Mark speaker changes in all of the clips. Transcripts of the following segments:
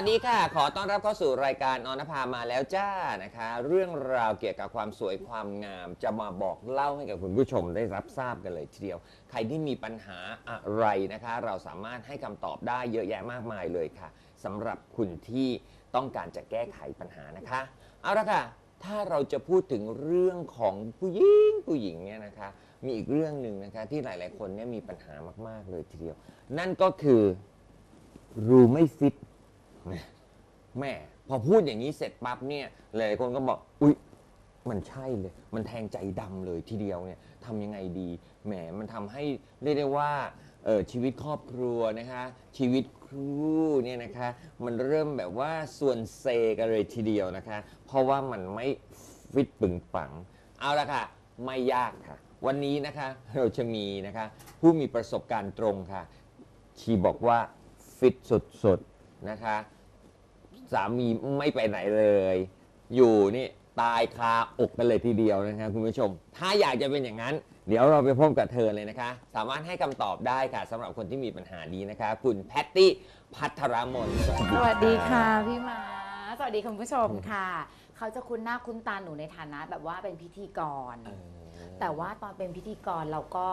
Speaker 1: วัสดีค่ะ ขอต้อนรับเข้าสู่รายการออนภามาแล้วจ้านะคะ เรื่องราวเกี่ยวกับความสวยความงาม จะมาบอกเล่าให้กับคุณผู้ชมได้รับทราบกันเลยทีเดียว ใครที่มีปัญหาอะไรนะคะ เราสามารถให้คำตอบได้เยอะแยะมากมายเลยค่ะสำหรับคุณที่ต้องการจะแก้ไขปัญหานะคะ เอาละค่ะ ถ้าเราจะพูดถึงเรื่องของผู้หญิงผู้หญิงเนี่ยนะคะ มีอีกเรื่องหนึ่งนะคะที่หลาย ๆ คนเนี่ยมีปัญหามาก ๆ เลยทีเดียว นั่นก็คือรูไม่ฟิต แม่พอพูดอย่างนี้เสร็จปั๊บเนี่ยหลายคนก็บอกอุ๊ยมันใช่เลย มันแทงใจดำเลยทีเดียวเนี่ยทำยังไงดีแหมมันทำให้เรียกได้ว่าชีวิตครอบครัวนะคะ ชีวิตครูเนี่ยนะคะ มันเริ่มแบบว่าส่วนเซกันเลยทีเดียวนะคะ เพราะว่ามันไม่ฟิตปึงปัง เอาละค่ะ ไม่ยากค่ะ วันนี้นะคะเราจะมีนะคะ ผู้มีประสบการณ์ตรงค่ะ ชีบอกว่าฟิตสุดๆนะคะ สามีไม่ไปไหนเลย อยู่นี่ตายคาอกกันเลยทีเดียวนะครับคุณผู้ชม ถ้าอยากจะเป็นอย่างนั้น เดี๋ยวเราไปพบกับเธอเลยนะคะ สามารถให้คำตอบได้ค่ะสำหรับคนที่มีปัญหานี้นะคะ คุณแพตตี้พัทรมน
Speaker 2: สวัสดีค่ะพี่มา สวัสดีคุณผู้ชมค่ะ เขาจะคุ้นหน้าคุ้นตาหนูในฐานะ แบบว่าเป็นพิธีกร
Speaker 1: เออ
Speaker 2: แต่ว่าตอนเป็นพิธีกรเราก็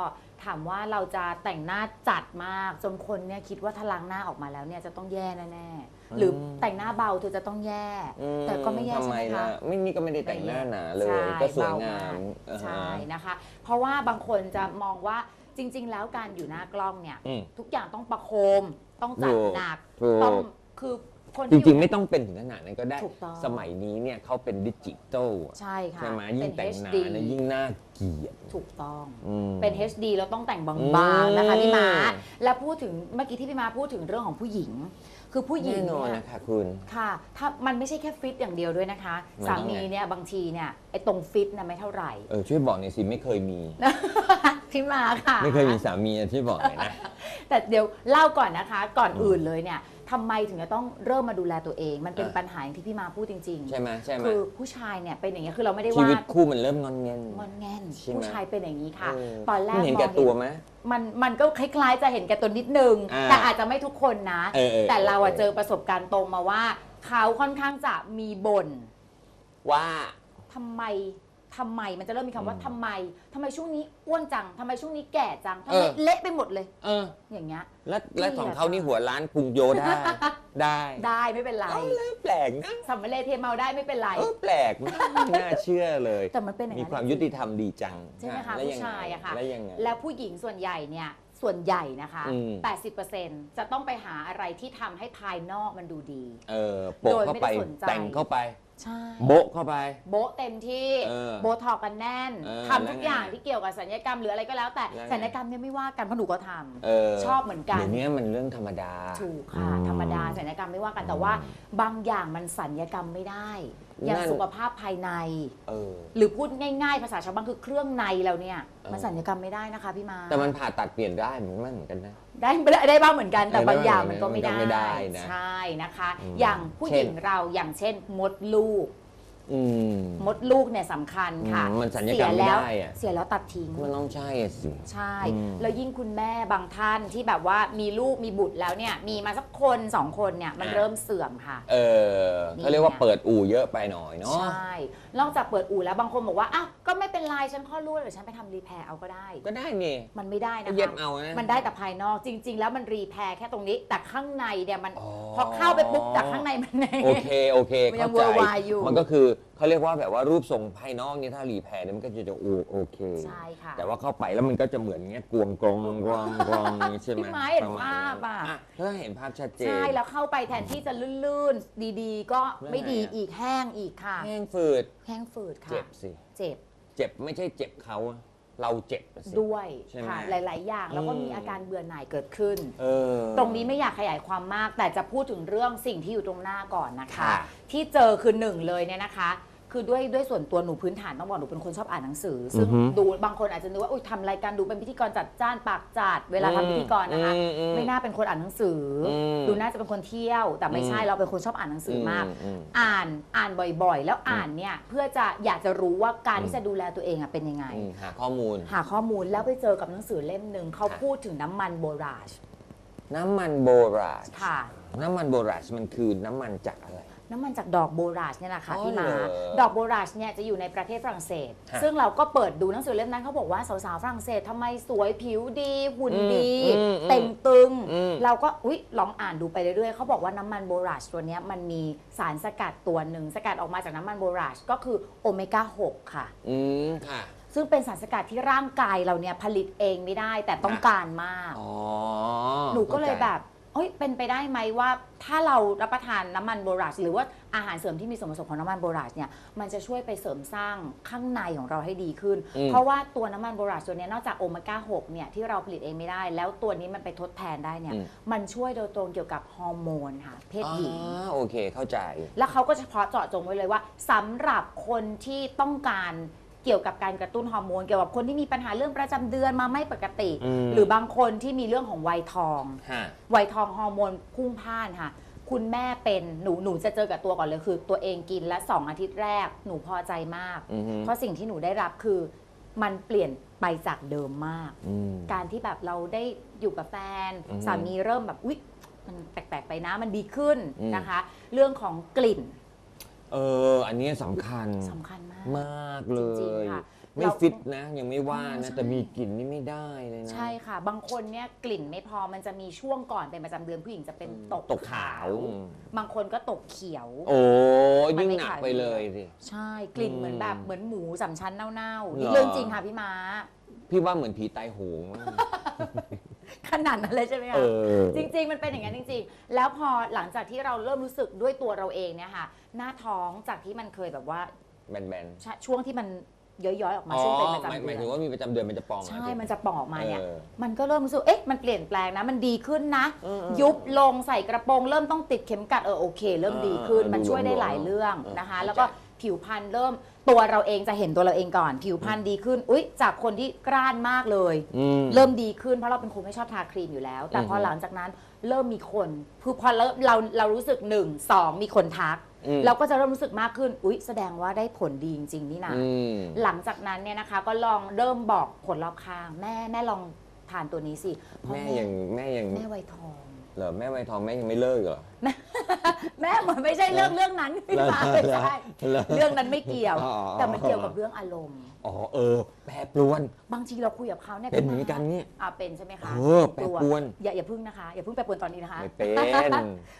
Speaker 2: ถามว่าเราจะแต่งหน้าจัดมากจนคนเนี่ยคิดว่าถ้าล้างหน้าออกมาแล้วเนี่ยจะต้องแย่แน่ๆหรือแต่งหน้าเบาเธอจะต้องแย่
Speaker 1: อื
Speaker 2: แต่ก็ไม่แย่
Speaker 1: ทำ
Speaker 2: ใช่
Speaker 1: ไม
Speaker 2: ไหมคะ
Speaker 1: ล่ะไม่นี่ก็ไม่ได้แต่งหน้าหนาเลย
Speaker 2: ใช่
Speaker 1: ก็สวย
Speaker 2: เบ
Speaker 1: งาม
Speaker 2: ก
Speaker 1: อ่าฮะ
Speaker 2: ใช่นะคะ เพราะว่าบางคนจะมองว่าจริง ๆ แล้วการอยู่หน้ากล้องเนี่ย
Speaker 1: อืม
Speaker 2: ทุกอย่างต้องประโคม ต้องจัด
Speaker 1: ถูก
Speaker 2: หนัก
Speaker 1: ถูก
Speaker 2: ต้องคือ คน
Speaker 1: จ
Speaker 2: ที่อยู่
Speaker 1: ริง ๆ ไม่ต้องเป็นถึงขนาดนั้นก็ได้
Speaker 2: ถูกต้อง
Speaker 1: สมัยนี้เนี่ยเขาเป็นดิจิตอลอะ
Speaker 2: ใช่ค่ะ
Speaker 1: ใช่ไหมยิ่งแต่งหนา
Speaker 2: HD
Speaker 1: นะยิ่งน่าเกลียด
Speaker 2: ถูกต้อง
Speaker 1: อืม
Speaker 2: เป็น HD แล้วต้องแต่งบ
Speaker 1: อืา
Speaker 2: ง
Speaker 1: ม
Speaker 2: ๆนะคะพี่มาและพูดถึงเมื่อกี้ที่พี่มาพูดถึงเรื่องของผู้หญิง คือผู้หญิง
Speaker 1: แน่นอน
Speaker 2: เนี่ย
Speaker 1: นะคะคุณ
Speaker 2: ค่ะ ถ้ามันไม่ใช่แค่ฟิตอย่างเดียวด้วยนะคะ
Speaker 1: มัน
Speaker 2: สา
Speaker 1: ยังไง
Speaker 2: มีเนี่ยบางทีเนี่ยไอ้ตรงฟิตนะไม่เท่าไหร่
Speaker 1: เออช่วยบอกหน่อยสิไม่เคยมี
Speaker 2: พี่มาค่ะ
Speaker 1: ไม่เคยมีสามีอะช่วยบอกหน่อยนะ
Speaker 2: แต่เดี๋ยวเล่าก่อนนะคะ ก่อน
Speaker 1: อืม
Speaker 2: อื่นเลยเนี่ย ทำไมถึงจะต้องเริ่มมาดูแลตัวเอง มันเป็น
Speaker 1: อะ
Speaker 2: ปัญหาอย่างที่พี่มาพูดจริง
Speaker 1: ใช่ไหมใช่ไหม
Speaker 2: คือผู้ชายเนี่ยเป็นอย่างนี้ยคือเราไม่ได้
Speaker 1: ชี
Speaker 2: ว่า
Speaker 1: วิตคู่มันเริ่มงอนเงิน
Speaker 2: งอนแง่น
Speaker 1: ใช่ไหม
Speaker 2: ผู้ชายเป็นอย่างนี้ค่ะ
Speaker 1: เต
Speaker 2: อนแรก
Speaker 1: คุณเห็น
Speaker 2: ม
Speaker 1: แก่
Speaker 2: อง
Speaker 1: ตัวไหม
Speaker 2: มันมันก็คล้ายๆ จะเห็นแก่ตัวนิดนึง
Speaker 1: อ่า
Speaker 2: แต่อาจจะไม่ทุกคนนะ
Speaker 1: เออเออ
Speaker 2: แต่เราอะ
Speaker 1: เออ
Speaker 2: เจอประสบการณ์ตรงมาว่า เขาค่อนข้างจะมีบ่น
Speaker 1: ว่า
Speaker 2: ทำไม ทำไมมันจะเริ่มมีคำว่า
Speaker 1: อืม
Speaker 2: ทำไมทำไมช่วงนี้อ้วนจังทำไมช่วงนี้แก่จังทำ
Speaker 1: เอ
Speaker 2: ไม
Speaker 1: อ
Speaker 2: เละไปหมดเลย
Speaker 1: เออ
Speaker 2: อย่างเงี้ย
Speaker 1: แล้วแล้ว
Speaker 2: เกลียด
Speaker 1: ของเขานี่
Speaker 2: อะ
Speaker 1: หัวล้านพุงโยได้ ได้
Speaker 2: ได้ไม่เป็นไร
Speaker 1: เอาแล้วแปลกนะ
Speaker 2: สัมมาเลเทเมาได้ไม่เป็นไร
Speaker 1: เออแปลกมากน่าเชื่อเลย
Speaker 2: แต่มันเป็นอย่าง
Speaker 1: มี
Speaker 2: นั้น
Speaker 1: ความ
Speaker 2: จริงๆ
Speaker 1: ยุติธรรมดีจัง
Speaker 2: ใช่ไหมคะ
Speaker 1: แล้วง
Speaker 2: ผู้ชายอะค่ะ
Speaker 1: แล้วยังไง
Speaker 2: แล้วผู้หญิงส่วนใหญ่เนี่ยส่วนใหญ่นะคะ
Speaker 1: อืม
Speaker 2: 80%จะต้องไปหาอะไรที่ทำให้ภายนอกมันดูดี
Speaker 1: เออโปะ
Speaker 2: โดย
Speaker 1: เข้า
Speaker 2: ไม่
Speaker 1: ไป
Speaker 2: ได้สนใจ
Speaker 1: แต่งเข้าไป
Speaker 2: ใช่
Speaker 1: โบะเข้าไป
Speaker 2: โบะเต็มที่
Speaker 1: เออ
Speaker 2: โบทอกกันแน่น
Speaker 1: เออ
Speaker 2: ทำทุกอย่าง
Speaker 1: แล้วไง
Speaker 2: ที่เกี่ยวกับสัญญกรรมหรืออะไรก็แล้วแต่
Speaker 1: แล้วไง
Speaker 2: สัญญกรรมเนี่ยไม่ว่ากันเพราะหนูก็ทำ
Speaker 1: เออ
Speaker 2: ชอบเหมือนกัน
Speaker 1: เดี๋ยวนี้มันเรื่องธรรมดา
Speaker 2: ถูกค่ะ
Speaker 1: อื
Speaker 2: ธรรมดาสัญญกรรมไม่ว่ากันแต่
Speaker 1: อืม
Speaker 2: ว่า บางอย่างมันสัญญกรรมไม่ได้ อย่าง
Speaker 1: นั่น
Speaker 2: สุขภาพภายใน
Speaker 1: เออ
Speaker 2: หรือพูดง่ายๆ ภาษาชาวบ้านคือเครื่องในเราเนี่ย
Speaker 1: เออ
Speaker 2: มันสัญญกรรมไม่ได้นะคะพี่มา
Speaker 1: แต่มันผ่าตัดเปลี่ยนได้เหมือนมันเหมือนกันนะ
Speaker 2: ได้ได้บ้างเหมือนกันแต่
Speaker 1: เออบา
Speaker 2: งอย่าง
Speaker 1: ได้
Speaker 2: มันก็ไม่ได้
Speaker 1: มันก็ไม่ได้นะ
Speaker 2: ใช่นะคะ
Speaker 1: อืม
Speaker 2: อย่างผู้หญิง
Speaker 1: เช่น
Speaker 2: เราอย่างเช่นมดลูก
Speaker 1: อืม
Speaker 2: มดลูกเนี่ยสำคัญค่ะ
Speaker 1: อืมมันสัญญกรรม
Speaker 2: เสียแล้ว
Speaker 1: ไม่ได้อะ
Speaker 2: เสียแล้วตัดทิ้ง
Speaker 1: มันต้องใช่อะสิ
Speaker 2: ใช่
Speaker 1: อืม
Speaker 2: แล้วยิ่งคุณแม่บางท่านที่แบบว่ามีลูกมีบุตรแล้วเนี่ย มีมาสักคนสองคนเนี่ยมันเริ่มเสื่อมค่ะ
Speaker 1: เออเขาเรียกว่าเปิดอู่เยอะไปหน่อยเนาะ
Speaker 2: ใช่ นอกจากเปิดอู่แล้วบางคนบอกว่าอ้าวก็ไม่เป็นไรฉันคลอดลูกเดี๋ยวฉันไปทำรีแพร์เอาก็ได้
Speaker 1: ก็ได้นี่
Speaker 2: มันไม่ได้
Speaker 1: ก็
Speaker 2: นะ
Speaker 1: เย็บ
Speaker 2: คะ
Speaker 1: เอานะ
Speaker 2: มันได้แต่ภายนอกจริง ๆ แล้วมันรีแพร์แค่ตรงนี้แต่ข้างในเนี่ยมัน
Speaker 1: อ๋อ
Speaker 2: พอเข้าไปปุ๊บจากข้างในมัน
Speaker 1: โอเค โอเค
Speaker 2: มันยัง
Speaker 1: เข้าใจ
Speaker 2: เวอร์วายอยู่
Speaker 1: มันก็คือเขาเรียกว่าแบบว่ารูปทรงภายนอกนี่ถ้ารีแพร์เนี่ยมันก็จะจะโอโอเค
Speaker 2: ใช่ค่ะ
Speaker 1: แต่ว่าเข้าไปแล้วมันก็จะเหมือนเงี้ยกวงกรองกรองกรองใช่ไหม
Speaker 2: พี่ไม้เห็น
Speaker 1: ประณ
Speaker 2: ภาพอะ
Speaker 1: ถ้าเห็นภาพชัดเจน
Speaker 2: ใช่ แล้วเข้าไปแทนที่จะลื่นๆ ดีๆ ก็ไม่ดี
Speaker 1: แล้วไงอะ
Speaker 2: อีกแห้งอีกค่ะ
Speaker 1: แห้งฝืด
Speaker 2: แห้งฝืดค่ะ
Speaker 1: เจ็บสิ
Speaker 2: เจ็บ
Speaker 1: เจ็บไม่ใช่เจ็บเขาอะ เราเจ็บอะสิ
Speaker 2: ด้วย
Speaker 1: ใช่ไหม
Speaker 2: ค่ะหลาย ๆ อย่างแล้วก็
Speaker 1: อืม
Speaker 2: มีอาการเบื่อหน่ายเกิดขึ้น
Speaker 1: เออ
Speaker 2: ตรงนี้ไม่อยากขยายความมาก แต่จะพูดถึงเรื่องสิ่งที่อยู่ตรงหน้าก่อนนะคะ
Speaker 1: ค่ะ
Speaker 2: ที่เจอคือหนึ่งเลยเนี่ยนะคะ คือด้วยด้วยส่วนตัวหนูพื้นฐานต้องบอกหนูเป็นคนชอบอ่านหนังสือ ซึ่ง
Speaker 1: อือฮึ
Speaker 2: ดูบางคนอาจจะนึกว่าอุ้ยทำรายการดูเป็นพิธีกรจัดจ้านปากจัดเวลาทำพิธีกรนะคะ
Speaker 1: อือื
Speaker 2: ไม่น่าเป็นคนอ่านหนังสืออ
Speaker 1: ม
Speaker 2: ดูน่าจะเป็นคนเที่ยว แต่ไม่ใช่
Speaker 1: อืม
Speaker 2: เราเป็นคนชอบอ่านหนังสือมาก
Speaker 1: อืม
Speaker 2: อ่านอ่านบ่อยๆ แล้วอ่านเนี่ยเพื่อจะอยากจะรู้ว่าการ
Speaker 1: อื
Speaker 2: ที่
Speaker 1: ม
Speaker 2: จะดูแลตัวเองอะเป็นยังไง
Speaker 1: อืมหาข้อมูล
Speaker 2: หาข้อมูลแล้วไปเจอกับหนังสือเล่มหนึ่งเขา
Speaker 1: ค่ะ
Speaker 2: พูดถึงน้ำมันโบราช
Speaker 1: น้ำมันโบราณ
Speaker 2: ค่ะ
Speaker 1: น้ำมันโบราณมันคือน้ำมันจากอะไร
Speaker 2: น้ำมันจากดอกโบราชเนี่ยแหละค่ะ
Speaker 1: อ๋อ
Speaker 2: พี่มา
Speaker 1: เหรอ
Speaker 2: ดอกโบราชเนี่ยจะอยู่ในประเทศฝรั่งเศส
Speaker 1: ฮะ
Speaker 2: ซึ่งเราก็เปิดดูหนังสือเล่มนั้นเขาบอกว่าสาวๆฝรั่งเศสทำไมสวยผิวดีหุ่น
Speaker 1: อืม
Speaker 2: ดี
Speaker 1: อืมอืม
Speaker 2: เต่งตึง
Speaker 1: อืม
Speaker 2: เราก็อุ๊ยลองอ่านดูไปเรื่อยๆเขาบอกว่าน้ำมันโบราชตัวเนี้ยมันมีสารสกัดตัวหนึ่งสกัดออกมาจากน้ำมันโบราชก็คือโอเมก้า6ค่ะ
Speaker 1: อืมค่ะ
Speaker 2: ซึ่งเป็นสารสกัดที่ร่างกายเราเนี่ยผลิตเองไม่ได้แต่ต้องการมาก
Speaker 1: อ๋อ
Speaker 2: หนูก็เลย
Speaker 1: ข้าใจ
Speaker 2: แบบ เอ้ยเป็นไปได้ไหมว่าถ้าเรารับประทานน้ำมันโบราชหรือว่าอาหารเสริมที่มีส่วนผสมของน้ำมันโบราชเนี่ยมันจะช่วยไปเสริมสร้างข้างในของเราให้ดีขึ้น
Speaker 1: อืม
Speaker 2: เพราะว่าตัวน้ำมันโบราชตัวเนี้ยนอกจากโอเมก้า6เนี่ยที่เราผลิตเองไม่ได้ แล้วตัวนี้มันไปทดแทนได้เนี่ย
Speaker 1: อืม
Speaker 2: มันช่วยโดยตรงเกี่ยวกับฮอร์โมนค่ะเพศหญิง
Speaker 1: อ่าโอเคเข้าใจ
Speaker 2: แล้วเขาก็เฉพาะเจาะจงไว้เลยว่าสำหรับคนที่ต้องการ เกี่ยวกับการกระตุ้นฮอร์โมนเกี่ยวกับคนที่มีปัญหาเรื่องประจำเดือนมาไม่ปกติ
Speaker 1: อืม
Speaker 2: หรือบางคนที่มีเรื่องของวัยทอง
Speaker 1: ฮะ
Speaker 2: วัยทองฮอร์โมนพุ่งพล่านค่ะ คุณแม่เป็นหนูหนูจะเจอกับตัวก่อนเลยคือ ตัวเองกินและสองอาทิตย์แรก หนูพอใจมาก
Speaker 1: อือฮึ
Speaker 2: เพราะสิ่งที่หนูได้รับคือ มันเปลี่ยนไปจากเดิมมาก
Speaker 1: อืม
Speaker 2: การที่แบบเราได้อยู่กับแฟน
Speaker 1: อือฮึ
Speaker 2: สามีเริ่มแบบอุ๊ยมันแปลกๆไปนะมันดีขึ้น
Speaker 1: อืม
Speaker 2: นะคะ เรื่องของกลิ่น
Speaker 1: เออ อันนี้สำคัญ
Speaker 2: สำคัญมาก
Speaker 1: มากเล
Speaker 2: จริง
Speaker 1: ย
Speaker 2: ๆค่ะ
Speaker 1: ไม่
Speaker 2: เรา
Speaker 1: ฟิตนะ ยังไม่ว่า
Speaker 2: อืม
Speaker 1: นะ
Speaker 2: ใช่
Speaker 1: แต่มีกลิ่นนี่ไม่ได้เลยนะ
Speaker 2: ใช่ค่ะ บางคนเนี่ยกลิ่นไม่พอมันจะมีช่วงก่อนเป็นประจำเดือนผู้หญิงจะเป็นตก
Speaker 1: ตกขาวอืม
Speaker 2: บางคนก็ตกเขียว
Speaker 1: โอ้
Speaker 2: มัน
Speaker 1: ยิ่ง
Speaker 2: ไม่
Speaker 1: หนัก
Speaker 2: ขาย
Speaker 1: ไปเลยสิ
Speaker 2: ใช่กลิ่น
Speaker 1: อืม
Speaker 2: เหมือนแบบเหมือนหมูสามชั้นเน่าๆ
Speaker 1: เหรอ
Speaker 2: นี่เรื่องจริงค่ะพี่ม้า
Speaker 1: พี่ว่าเหมือนผีตายโหงมาก
Speaker 2: ขนาดนั้นเลยใช่ไหม
Speaker 1: เอ
Speaker 2: คะ
Speaker 1: อ
Speaker 2: จริง ๆ มันเป็นอย่างนั้นจริง ๆ แล้วพอหลังจากที่เราเริ่มรู้สึกด้วยตัวเราเองเนี่ยค่ะหน้าท้องจากที่มันเคยแบบว่า
Speaker 1: แบน
Speaker 2: ชช่วงที่มันย้อยๆออก
Speaker 1: ๆ
Speaker 2: มา
Speaker 1: อ๋อ
Speaker 2: ช่วงเป็นประ
Speaker 1: หมาย
Speaker 2: จำ
Speaker 1: ห
Speaker 2: เดื
Speaker 1: มาย
Speaker 2: อ
Speaker 1: ถึง
Speaker 2: น
Speaker 1: ว่ามีประจำเดือนมันจะปอง
Speaker 2: ใช่
Speaker 1: อะ
Speaker 2: มันจะป่องออกมาเนี่ย
Speaker 1: ออ
Speaker 2: มันก็เริ่มรู้สึก เอ๊ะ มันเปลี่ยนแปลงนะ มันดีขึ้นนะ
Speaker 1: เออเออ
Speaker 2: ยุบลงใส่กระโปรง เริ่มต้องติดเข็มกัด เออโอเค เริ่มดีขึ้น
Speaker 1: เออ
Speaker 2: มันช่วยได้
Speaker 1: ดูหลวมๆ
Speaker 2: หลายเรื่อง
Speaker 1: เออ
Speaker 2: นะคะ
Speaker 1: เข้าใจ
Speaker 2: แล้วก็ ผิวพรรณเริ่มตัวเราเองจะเห็นตัวเราเองก่อน ผิวพรรณดีขึ้น อุ๊ย จากคนที่กร้านมากเลย
Speaker 1: อืม
Speaker 2: เริ่มดีขึ้นเพราะเราเป็นคนไม่ชอบทาครีมอยู่แล้ว แต่พอ
Speaker 1: อือฮึ
Speaker 2: หลังจากนั้นเริ่มมีคนคือพอเราเราเรารู้สึกหนึ่งสองมีคนทัก
Speaker 1: อืม
Speaker 2: เราก็จะเริ่มรู้สึกมากขึ้น อุ๊ย แสดงว่าได้ผลดีจริงๆนี่นะ
Speaker 1: อืม
Speaker 2: หลังจากนั้นเนี่ยนะคะก็ลองเริ่มบอกคนรอบข้าง แม่แม่ลองทานตัวนี้สิเพราะ
Speaker 1: แม่ยังแม่ยัง
Speaker 2: แม่ไวยทอง
Speaker 1: เหรอแม่ไวทองแม่ยังไม่เลิกเหรอ
Speaker 2: แม่เหมือนไม่ใช่เรื่องเรื่องนั้นพี่ฟ้าไม่ใช่
Speaker 1: เหรอ
Speaker 2: เรื่องนั้นไม่เกี่ยว
Speaker 1: อ๋อ
Speaker 2: แต่มันเกี่ยวกับเรื่องอารมณ์
Speaker 1: อ๋อเออ แปรปรวน
Speaker 2: บางทีเราคุยกับเขาเนี่ย
Speaker 1: เป็นเหมือนกันเนี่ย
Speaker 2: อ่าเป็นใช่ไหมคะ
Speaker 1: เออแปรปรวน
Speaker 2: อย่าอย่าพึ่งนะคะอย่าพึ่งแปรปรวนตอนนี้นะคะ
Speaker 1: ไม่เป็น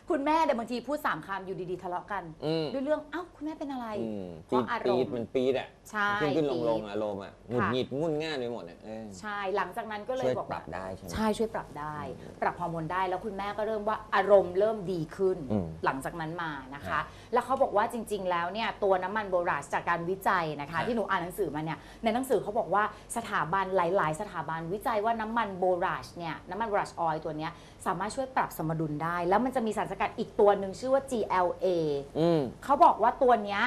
Speaker 2: คุณแม่เดี๋ยวบางทีพูดสามคำอยู่ดีๆทะเลาะกัน
Speaker 1: อืม
Speaker 2: ด้วยเรื่องเอ้าคุณแม่เป็นอะไร
Speaker 1: อืม
Speaker 2: เพ
Speaker 1: ปี
Speaker 2: ราะ
Speaker 1: ด
Speaker 2: อาร
Speaker 1: ปี
Speaker 2: ม
Speaker 1: ด
Speaker 2: ณ์
Speaker 1: มันปีดอะ
Speaker 2: ใช่
Speaker 1: ขึ้นขึ้นลงลง
Speaker 2: ปี๊ด
Speaker 1: อารมณ์อะหงุด
Speaker 2: ค่ะ
Speaker 1: หงิดงุ่นง่านไปหมดอะเออ
Speaker 2: ใช่หลังจากนั้นก็เลย
Speaker 1: ช่วย
Speaker 2: บอก
Speaker 1: ปรั
Speaker 2: ว่า
Speaker 1: บได้ใช่ไหม
Speaker 2: ใช่ช่วยปรับได้ ปรับฮอร์โมนได้แล้วคุณแม่ก็เริ่มว่าอารมณ์เริ่มดีขึ้น
Speaker 1: อืม
Speaker 2: หลังจากนั้นมานะ
Speaker 1: ครั
Speaker 2: คะ
Speaker 1: บ
Speaker 2: แล้วเขาบอกว่าจริง ๆ แล้วเนี่ยตัวน้ำมันโบราชจากการวิจัยนะ
Speaker 1: ครั
Speaker 2: คะ
Speaker 1: บ
Speaker 2: ที่หนูอ่านหนังสือมาเนี่ยในหนังสือเขาบอกว่าสถาบันหลาย ๆ สถาบันวิจัยว่าน้ำมันโบราชเนี่ยน้ำมันโบราชออยล์ตัวเนี้ยสามารถช่วยปรับสมดุลได้ แล้วมันจะมีสารสกัดอีกตัวหนึ่งชื่อว่า GLA
Speaker 1: อืม
Speaker 2: เขาบอกว่าตัวเนี้ย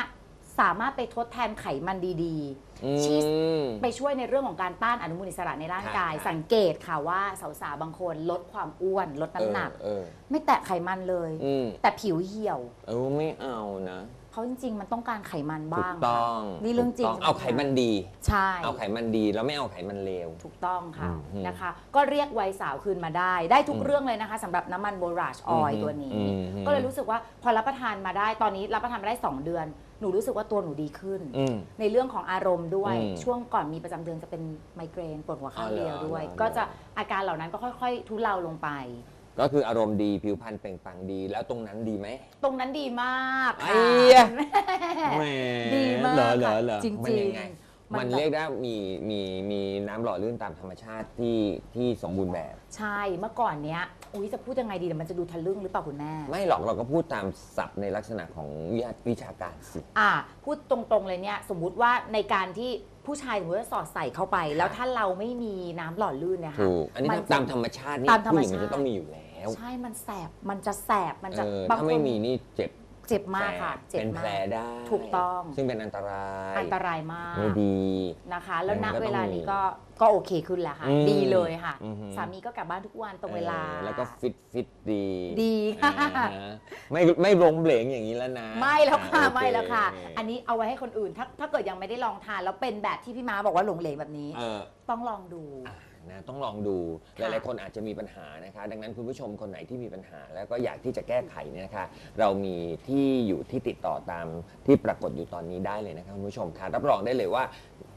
Speaker 2: สามารถไปทดแทนไขมันดี
Speaker 1: อื
Speaker 2: ๆที่
Speaker 1: ม
Speaker 2: ไปช่วยในเรื่องของการต้านอนุมูลอิสระในร่างกาย
Speaker 1: ครับ
Speaker 2: สังเกตค่ะว่าสาวๆบางคนลดความอ้วน ลดน้ำหนัก
Speaker 1: เออ
Speaker 2: ไม่แตะไขมันเลย
Speaker 1: เอออืม
Speaker 2: แต่ผิวเหี่ยว
Speaker 1: เออไม่เอานะ
Speaker 2: เขาจริงๆ มันต้องการไขมัน
Speaker 1: ถู
Speaker 2: บ้ากง
Speaker 1: ต้อง
Speaker 2: ค่ะนี่เรื่องจริง
Speaker 1: ถูกต้เอาไขมันดี
Speaker 2: ใช่
Speaker 1: เอาไขมันดีแล้วไม่เอาไขมันเลว
Speaker 2: ถูกต้องค่ะ
Speaker 1: อืม
Speaker 2: นะคะ ก็เรียกวัยสาวคืนมาได้ ได้ทุก
Speaker 1: อืม
Speaker 2: เรื่องเลยนะคะสำหรับน้ำมันโบราชออย
Speaker 1: อืม
Speaker 2: ตัวนี้
Speaker 1: อืม
Speaker 2: ก็เลยรู้สึกว่าพอรับประทานมาได้ตอนนี้รับประทานมาได้ 2 เดือน หนูรู้สึกว่าตัวหนูดีขึ้น
Speaker 1: อืม
Speaker 2: ในเรื่องของอารมณ์ด้วย
Speaker 1: อืม
Speaker 2: ช่วงก่อนมีประจำเดือนจะเป็นไมเกรนปวดหัวข้าง
Speaker 1: อ๋อเหรอ
Speaker 2: เดียวด้วย
Speaker 1: เหรอ
Speaker 2: ก็จะอาการเหล่านั้นก็ค่อย ๆ ทุเลาลงไป
Speaker 1: ก็คืออารมณ์ดีผิวพรรณเปล่งปลั่งดี แล้วตรงนั้นดีไหม
Speaker 2: ตรงนั้นดีมาก
Speaker 1: ไอ้
Speaker 2: ค่ะ
Speaker 1: เหี้ย
Speaker 2: คุณแม่
Speaker 1: แหม
Speaker 2: ดีมาก
Speaker 1: เหรอเหรอ
Speaker 2: ค่ะ
Speaker 1: เหรอ
Speaker 2: จริงๆ
Speaker 1: มันยังไง
Speaker 2: มัน
Speaker 1: มัน
Speaker 2: แบบ
Speaker 1: เรียกได้มีมีมีน้ำหล่อลื่นตามธรรมชาติที่ที่สมบูรณ์แบบ
Speaker 2: ใช่เมื่อก่อนเนี้ยอุ้ยจะพูดยังไงดีเดี๋ยวมันจะดูทะลึ่งหรือเปล่าคุณแม่
Speaker 1: ไม่หรอกเราก็พูดตามศัพท์ในลักษณะของวิทยาวิชาการสิ
Speaker 2: อ่า พูดตรงๆเลยเนี่ยสมมุติว่าในการที่ผู้ชายสมมติว่าสอดใส่เข้าไป แล้วถ้าเราไม่มีน้ำหล่อลื่นเนี่ยค่ะ
Speaker 1: ถูกอันนี้
Speaker 2: มันจะ
Speaker 1: ตามธรรมชาตินี่
Speaker 2: ตามธรรม
Speaker 1: ผู้หญิงมัน
Speaker 2: ชาติ
Speaker 1: จะต้องมีอยู่แล้ว
Speaker 2: ใช่ มันแสบ มันจะแสบ มันจะ
Speaker 1: เออบา
Speaker 2: ง
Speaker 1: ถ้า
Speaker 2: คน
Speaker 1: ไม่มีนี่เจ็บ
Speaker 2: เจ็บมากค่ะ
Speaker 1: แผล
Speaker 2: เจ็บ
Speaker 1: เป็น
Speaker 2: มา
Speaker 1: แผล
Speaker 2: ก
Speaker 1: ได้
Speaker 2: ถูกต้อง
Speaker 1: ซึ่งเป็นอันตราย
Speaker 2: อันตรายมาก
Speaker 1: ไม่ดี
Speaker 2: นะคะ แล้วณ
Speaker 1: มันก็ต้อง
Speaker 2: เวลานี้ก็ก็โอเคขึ้นแล้วค่ะ
Speaker 1: อืม
Speaker 2: ดีเลยค่ะ
Speaker 1: อือหือ
Speaker 2: สามีก็กลับบ้านทุกวันตรงเวลา
Speaker 1: ออแล้วก็ฟิตฟิตดี
Speaker 2: ดีค่ะ
Speaker 1: อ่าฮะไม่ไม่ล้มเหลงอย่างนี้แล้วนะ
Speaker 2: ไม่แล้วค่ะ
Speaker 1: อ่าโอเไม่
Speaker 2: แล้วค่ะ อันนี้เอาไว้ให้คนอื่น ถ้าถ้าเกิดยังไม่ได้ลองทาน แล้วเป็นแบบที่พี่ม้าบอกว่าหลงเหลงแบบนี้
Speaker 1: เออ
Speaker 2: ต้องลองดู
Speaker 1: อะ นะต้องลองดูห
Speaker 2: ค่ะ
Speaker 1: ลายๆคนอาจจะมีปัญหานะคะ ดังนั้นคุณผู้ชมคนไหนที่มีปัญหา แล้วก็อยากที่จะแก้ไขเนี่ยนะคะ เรามีที่อยู่ที่ติดต่อตามที่ปรากฏอยู่ตอนนี้ได้เลยนะคะคุณผู้ชมค่ะรับรองได้เลยว่า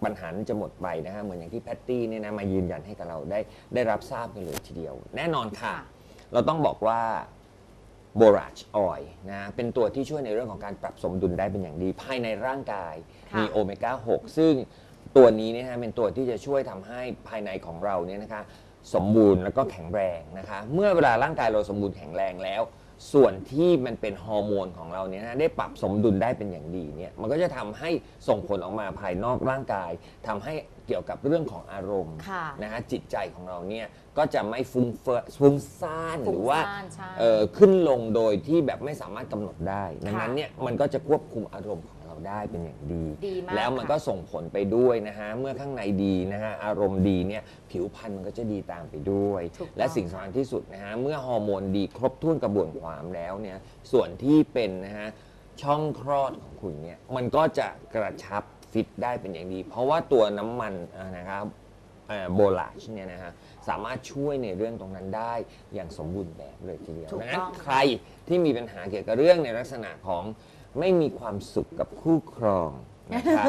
Speaker 1: ปัญหานั้นจะหมดไปนะคะเหมือนอย่างที่แพตตี้เนี่ยนะมายืนยันให้กับเราได้ได้รับทราบกันเลยทีเดียว แน่นอนค่ะ
Speaker 2: ค่ะ
Speaker 1: เราต้องบอกว่าโบราชออยนะเป็นตัวที่ช่วยในเรื่องของการปรับสมดุลได้เป็นอย่างดี ภายในร่างกาย
Speaker 2: ค่ะ
Speaker 1: มีโอเมก้า 6 ซึ่ง ตัวนี้เนี่ยนะเป็นตัวที่จะช่วยทำให้ภายในของเราเนี่ยนะคะ สมบูรณ์แล้วก็แข็งแรงนะคะ เมื่อเวลาร่างกายเราสมบูรณ์แข็งแรงแล้ว ส่วนที่มันเป็นฮอร์โมนของเราเนี่ยนะได้ปรับสมดุลได้เป็นอย่างดีเนี่ยมันก็จะทำให้ส่งผลออกมาภายนอกร่างกายทำให้เกี่ยวกับเรื่องของอารมณ์
Speaker 2: ค่ะ
Speaker 1: นะฮะจิตใจของเราเนี่ยก็จะไม่ฟุ้งเฟ้อฟุ้งซ่านหรือว่า
Speaker 2: ฟุ้งซ่านใช่
Speaker 1: เอ่อขึ้นลงโดยที่แบบไม่สามารถกำหนดได้ ดัง
Speaker 2: ค่ะ
Speaker 1: นั้นเนี่ยมันก็จะควบคุมอารมณ์ของเรา ได้เป็นอย่างดี
Speaker 2: ดีมาก
Speaker 1: แล้วมัน
Speaker 2: ค่ะ
Speaker 1: ก็ส่งผลไปด้วยนะฮะ เมื่อข้างในดีนะฮะ อารมณ์ดีเนี่ย ผิวพรรณมันก็จะดีตามไปด้วย
Speaker 2: ถูกต้อง
Speaker 1: และสิ่งสำคัญที่สุดนะฮะ เมื่อฮอร์โมนดีครบถ้วนกระบวนความแล้วเนี่ย ส่วนที่เป็นนะฮะ ช่องคลอดของคุณเนี่ย มันก็จะกระชับฟิตได้เป็นอย่างดี เพราะว่าตัวน้ำมันอ่านะครับโบลาชเนี่ยนะฮะ สามารถช่วยในเรื่องตรงนั้นได้อย่างสมบูรณ์แบบเลยทีเดียว
Speaker 2: ถูก
Speaker 1: ดังนั้น
Speaker 2: ต้อง
Speaker 1: ใครที่มีปัญหาเกี่ยวกับเรื่องในลักษณะของ ไม่มีความสุขกับคู่ครอง นะคะ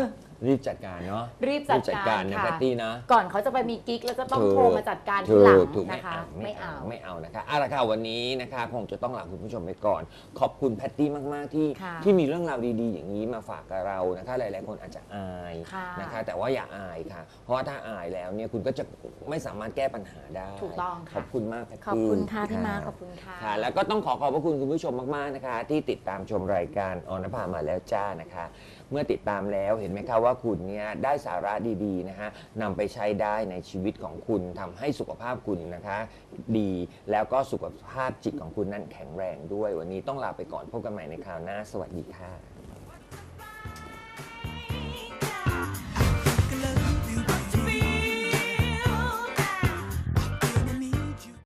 Speaker 1: รีบจัดการเนาะ
Speaker 2: รีบจัดการ
Speaker 1: นะ
Speaker 2: ค่ะ
Speaker 1: แพตตี้นะ
Speaker 2: ก่อนเขาจะไปมีกิ๊กแล้วจะต้อง
Speaker 1: ถูก
Speaker 2: โทรมาจัดการทีหลัง
Speaker 1: ถูกถูก
Speaker 2: นะคะ
Speaker 1: ไม่
Speaker 2: ไม่
Speaker 1: เอา
Speaker 2: เอา
Speaker 1: ไม่เอานะคะเอาละค่ะวันนี้นะคะ คงจะต้องลาคุณผู้ชมไปก่อน ขอบคุณแพตตี้มาก ๆ ที่
Speaker 2: ค่ะ
Speaker 1: ที่มีเรื่องราวดี ๆ อย่างนี้มาฝากกับเรานะคะ หลาย ๆ คนอาจจะอาย
Speaker 2: ค่ะ
Speaker 1: นะคะ แต่ว่าอย่าอายค่ะ เพราะว่าถ้าอายแล้วเนี่ยคุณก็จะไม่สามารถแก้ปัญหาได้
Speaker 2: ถูกต้องค่ะ
Speaker 1: ขอบคุณมากแพตตี้
Speaker 2: ขอบคุณค่ะพี่มาร์คขอบคุณค่ะ
Speaker 1: ค่ะแล้วก็ต้องขอขอบพระคุณคุณผู้ชมมาก ๆ นะคะ ที่ติดตามชมรายการออนภามาแล้วจ้านะคะ เมื่อติดตามแล้วเห็นไหมคะว่าคุณเนี่ยได้สาระดีๆนะฮะนำไปใช้ได้ในชีวิตของคุณทำให้สุขภาพคุณนะคะ ดีแล้วก็สุขภาพจิตของคุณนั้นแข็งแรงด้วย วันนี้ต้องลาไปก่อนพบกันใหม่ในคราวหน้า สวัสดีค่ะ